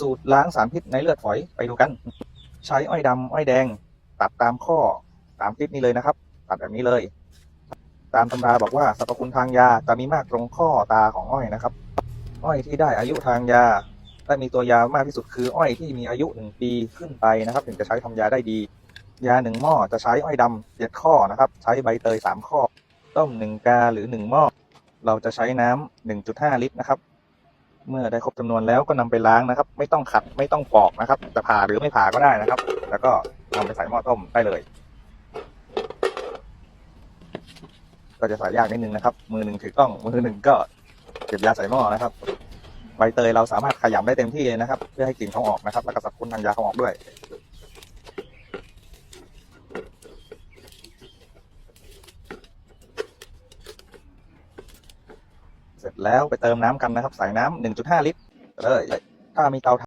สูตรล้างสารพิษในเลือดฝอยไปดูกัน ใช้อ้อยดำอ้อยแดง ตัดตามข้อตามคลิปนี้เลยนะครับ ตัดแบบนี้เลย ตามตำราบอกว่าสรรพคุณทางยาจะมีมากตรงข้อตาของอ้อยนะครับ อ้อยที่ได้อายุทางยาและมีตัวยามากที่สุดคือ อ้อยที่มีอายุหนึ่งปีขึ้นไปนะครับ ถึงจะใช้ทำยาได้ดี ยาหนึ่งหม้อจะใช้อ้อยดำเจ็ดข้อนะครับ ใช้ใบเตยสามข้อ ต้มหนึ่งกาหรือหนึ่งหม้อเราจะใช้น้ำหนึ่งจุดห้าลิตรนะครับ เมื่อได้ครบจำนวนแล้วก็นำไปล้างนะครับ ไม่ต้องขัดไม่ต้องปอกนะครับจะผ่าหรือไม่ผ่าก็ได้นะครับ แล้วก็นำไปใส่หม้อต้มได้เลย ก็จะใส่ยากนิดนึงนะครับ มือหนึ่งถือกล้องมือหนึ่งก็เก็บยาใส่หม้อนะครับใบเตยเราสามารถขยำได้เต็มที่เลยนะครับ เพื่อให้กลิ่นเขาออกนะครับ แล้วก็สับพคุณทางยาเขาออกด้วย เสร็จแล้วไปเติมน้ำกันนะครับใส่น้ำ1.5 ลิตรเลย ถ้ามีเตา